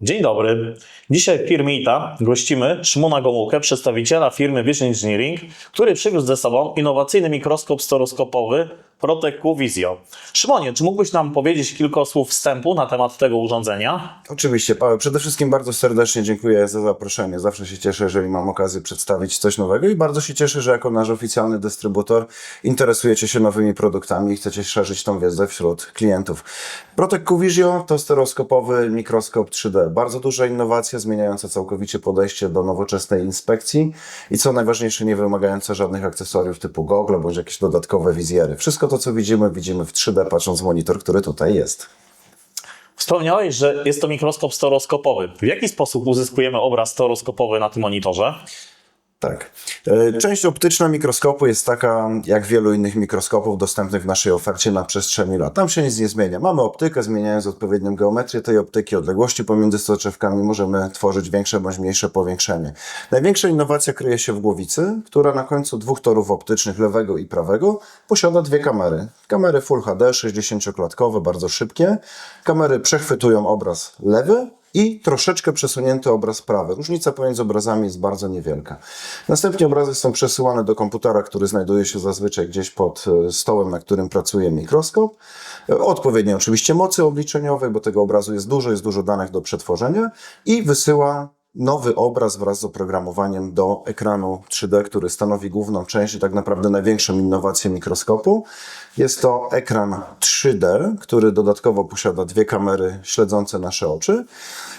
Dzień dobry. Dzisiaj w firmie ITA gościmy Szymona Gomułkę, przedstawiciela firmy Vision Engineering, który przywiózł ze sobą innowacyjny mikroskop stereoskopowy Protec Visio. Szymonie, czy mógłbyś nam powiedzieć kilka słów wstępu na temat tego urządzenia? Oczywiście, Paweł. Przede wszystkim bardzo serdecznie dziękuję za zaproszenie. Zawsze się cieszę, jeżeli mam okazję przedstawić coś nowego i bardzo się cieszę, że jako nasz oficjalny dystrybutor interesujecie się nowymi produktami i chcecie szerzyć tą wiedzę wśród klientów. Protec Q-Visio to stereoskopowy mikroskop 3D. Bardzo duża innowacja zmieniająca całkowicie podejście do nowoczesnej inspekcji i co najważniejsze, nie wymagająca żadnych akcesoriów typu gogle bądź jakieś dodatkowe wizjery. Wszystko to, co widzimy, widzimy w 3D patrząc w monitor, który tutaj jest. Wspomniałeś, że jest to mikroskop stereoskopowy. W jaki sposób uzyskujemy obraz stereoskopowy na tym monitorze? Tak. E, Część optyczna mikroskopu jest taka, jak wielu innych mikroskopów dostępnych w naszej ofercie na przestrzeni lat. Tam się nic nie zmienia. Mamy optykę, zmieniając odpowiednią geometrię tej optyki, odległości pomiędzy soczewkami, możemy tworzyć większe bądź mniejsze powiększenie. Największa innowacja kryje się w głowicy, która na końcu dwóch torów optycznych, lewego i prawego, posiada dwie kamery. Kamery Full HD, 60-klatkowe, bardzo szybkie. Kamery przechwytują obraz lewy, i troszeczkę przesunięty obraz prawy. Różnica pomiędzy obrazami jest bardzo niewielka. Następnie obrazy są przesyłane do komputera, który znajduje się zazwyczaj gdzieś pod e, stołem, na którym pracuje mikroskop. E, O odpowiedniej oczywiście mocy obliczeniowej, bo tego obrazu jest dużo, jest dużo danych do przetworzenia i wysyła nowy obraz wraz z oprogramowaniem do ekranu 3D, który stanowi główną część i tak naprawdę największą innowację mikroskopu. Jest to ekran 3D, który dodatkowo posiada dwie kamery śledzące nasze oczy.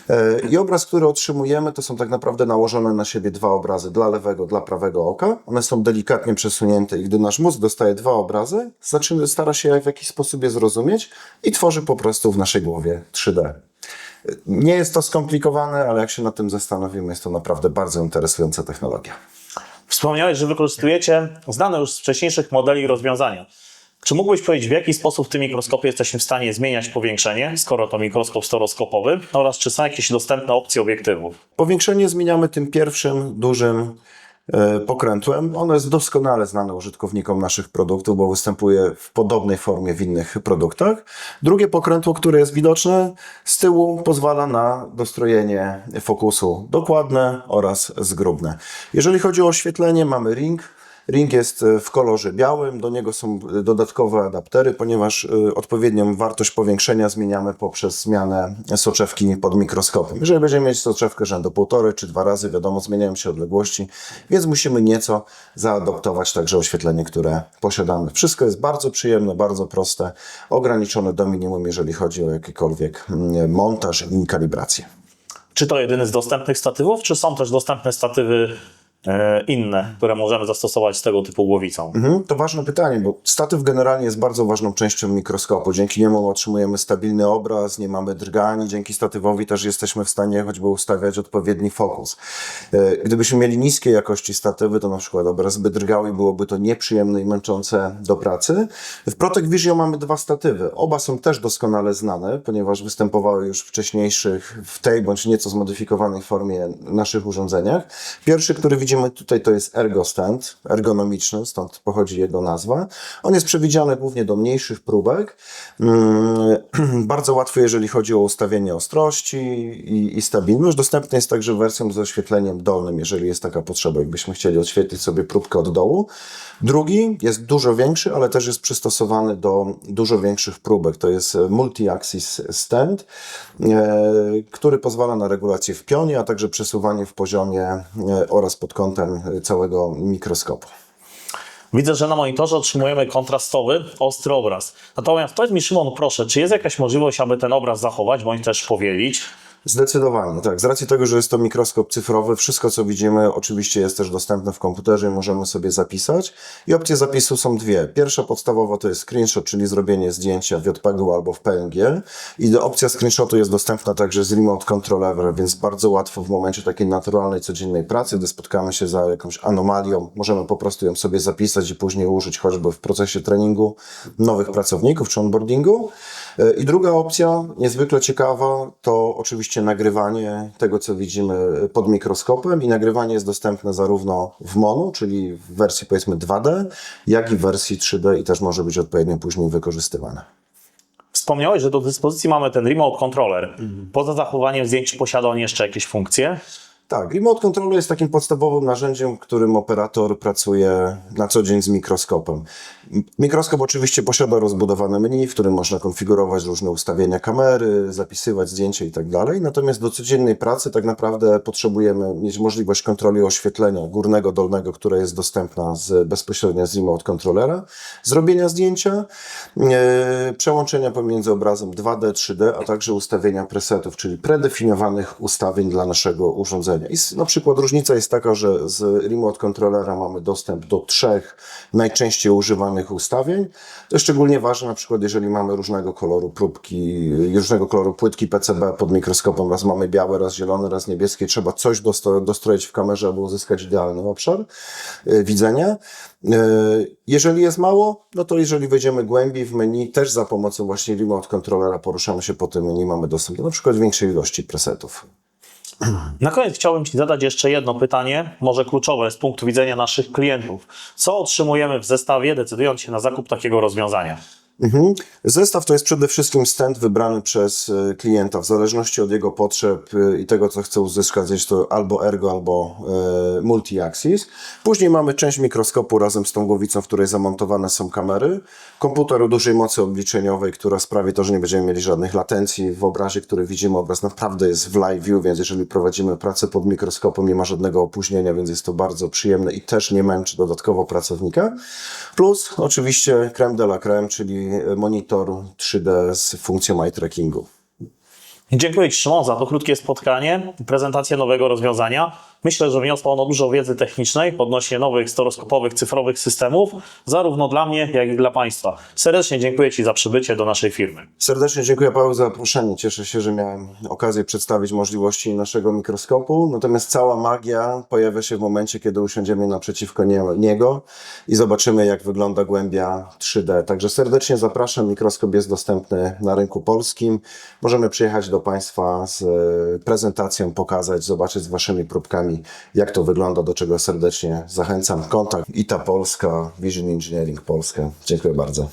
E, I obraz, który otrzymujemy, to są tak naprawdę nałożone na siebie dwa obrazy dla lewego, dla prawego oka. One są delikatnie przesunięte i gdy nasz mózg dostaje dwa obrazy, zaczyna, stara się w jakiś sposób je zrozumieć i tworzy po prostu w naszej głowie 3D. Nie jest to skomplikowane, ale jak się nad tym zastanowimy, jest to naprawdę bardzo interesująca technologia. Wspomniałeś, że wykorzystujecie znane już z wcześniejszych modeli rozwiązania. Czy mógłbyś powiedzieć, w jaki sposób w tym mikroskopie jesteśmy w stanie zmieniać powiększenie, skoro to mikroskop stereoskopowy, oraz czy są jakieś dostępne opcje obiektywów? Powiększenie zmieniamy tym pierwszym dużym pokrętłem. Ono jest doskonale znane użytkownikom naszych produktów, bo występuje w podobnej formie w innych produktach. Drugie pokrętło, które jest widoczne z tyłu, pozwala na dostrojenie fokusu dokładne oraz zgrubne. Jeżeli chodzi o oświetlenie, mamy ring. Ring jest e, w kolorze białym, do niego są dodatkowe adaptery, ponieważ e, odpowiednią wartość powiększenia zmieniamy poprzez zmianę soczewki pod mikroskopem. Jeżeli będziemy mieć soczewkę rzędu półtorej czy dwa razy, wiadomo, zmieniają się odległości, więc musimy nieco zaadoptować także oświetlenie, które posiadamy. Wszystko jest bardzo przyjemne, bardzo proste, ograniczone do minimum, jeżeli chodzi o jakikolwiek mm, montaż i kalibrację. Czy to jedyny z dostępnych statywów, czy są też dostępne statywy inne, które możemy zastosować z tego typu głowicą? Mhm, to ważne pytanie, bo statyw generalnie jest bardzo ważną częścią mikroskopu. Dzięki niemu otrzymujemy stabilny obraz, nie mamy drgani. Dzięki statywowi też jesteśmy w stanie choćby ustawiać odpowiedni fokus. E, Gdybyśmy mieli niskiej jakości statywy, to na przykład obraz by drgał i byłoby to nieprzyjemne i męczące do pracy. W Protec Visio mamy dwa statywy. Oba są też doskonale znane, ponieważ występowały już wcześniejszych, w tej bądź nieco zmodyfikowanej formie naszych urządzeniach. Pierwszy, który widzimy tutaj, to jest Ergo Stand, ergonomiczny, stąd pochodzi jego nazwa. On jest przewidziany głównie do mniejszych próbek. Mm, Bardzo łatwy, jeżeli chodzi o ustawienie ostrości i, i stabilność. Dostępny jest także wersją z oświetleniem dolnym, jeżeli jest taka potrzeba, jakbyśmy chcieli odświetlić sobie próbkę od dołu. Drugi jest dużo większy, ale też jest przystosowany do dużo większych próbek. To jest multi-axis stand, e, który pozwala na regulację w pionie, a także przesuwanie w poziomie e, oraz pod kątem całego mikroskopu. Widzę, że na monitorze otrzymujemy kontrastowy, ostry obraz. Natomiast powiedz mi, Szymon, proszę, czy jest jakaś możliwość, aby ten obraz zachować, bądź też powielić? Zdecydowanie, tak. Z racji tego, że jest to mikroskop cyfrowy, wszystko co widzimy oczywiście jest też dostępne w komputerze i możemy sobie zapisać. I opcje zapisu są dwie. Pierwsza podstawowa to jest screenshot, czyli zrobienie zdjęcia w JPEG-u albo w PNG. I opcja screenshotu jest dostępna także z remote controller, więc bardzo łatwo w momencie takiej naturalnej, codziennej pracy, gdy spotkamy się za jakąś anomalią, możemy po prostu ją sobie zapisać i później użyć choćby w procesie treningu nowych pracowników czy onboardingu. E, I druga opcja, niezwykle ciekawa, to oczywiście nagrywanie tego, co widzimy pod mikroskopem i nagrywanie jest dostępne zarówno w mono, czyli w wersji powiedzmy 2D, jak i w wersji 3D i też może być odpowiednio później wykorzystywane. Wspomniałeś, że do dyspozycji mamy ten remote controller. Poza zachowaniem zdjęć posiada on jeszcze jakieś funkcje? Tak, remote controller jest takim podstawowym narzędziem, którym operator pracuje na co dzień z mikroskopem. Mikroskop oczywiście posiada rozbudowane menu, w którym można konfigurować różne ustawienia kamery, zapisywać zdjęcia i tak. Natomiast do codziennej pracy tak naprawdę potrzebujemy mieć możliwość kontroli oświetlenia górnego, dolnego, która jest dostępna z, bezpośrednio z remote controllera, zrobienia zdjęcia, e, przełączenia pomiędzy obrazem 2D, 3D, a także ustawienia presetów, czyli predefiniowanych ustawień dla naszego urządzenia. I s- na przykład różnica jest taka, że z remote controllera mamy dostęp do trzech najczęściej używanych ustawień. To jest szczególnie ważne na przykład, jeżeli mamy różnego koloru próbki, różnego koloru płytki PCB pod mikroskopem. Raz mamy białe, raz zielone, raz niebieskie. Trzeba coś dosto- dostroić w kamerze, aby uzyskać idealny obszar e, widzenia. E, Jeżeli jest mało, no to jeżeli wejdziemy głębiej w menu, też za pomocą właśnie remote controllera poruszamy się po tym menu, mamy dostęp do na przykład większej ilości presetów. Na koniec chciałbym Ci zadać jeszcze jedno pytanie, może kluczowe z punktu widzenia naszych klientów. Co otrzymujemy w zestawie, decydując się na zakup takiego rozwiązania? Mhm. Zestaw to jest przede wszystkim stand wybrany przez e, klienta w zależności od jego potrzeb e, i tego, co chce uzyskać. Jest to albo ergo, albo e, multi-axis. Później mamy część mikroskopu razem z tą głowicą, w której zamontowane są kamery. Komputer o dużej mocy obliczeniowej, która sprawi to, że nie będziemy mieli żadnych latencji. W obrazie, który widzimy, obraz naprawdę jest w live view, więc jeżeli prowadzimy pracę pod mikroskopem, nie ma żadnego opóźnienia, więc jest to bardzo przyjemne i też nie męczy dodatkowo pracownika. Plus oczywiście creme de la creme, czyli monitor 3D z funkcją eye trackingu. Dziękuję Ci Szymon za to krótkie spotkanie prezentację nowego rozwiązania. Myślę, że wniosło ono dużo wiedzy technicznej odnośnie nowych stereoskopowych cyfrowych systemów, zarówno dla mnie, jak i dla Państwa. Serdecznie dziękuję Ci za przybycie do naszej firmy. Serdecznie dziękuję Paweł za zaproszenie. Cieszę się, że miałem okazję przedstawić możliwości naszego mikroskopu. Natomiast cała magia pojawia się w momencie, kiedy usiądziemy naprzeciwko nie, niego i zobaczymy, jak wygląda głębia 3D. Także serdecznie zapraszam. Mikroskop jest dostępny na rynku polskim. Możemy przyjechać do Państwa z e, prezentacją, pokazać, zobaczyć z Waszymi próbkami, jak to wygląda, do czego serdecznie zachęcam. Kontakt ITA Polska, Vision Engineering Polska. Dziękuję bardzo.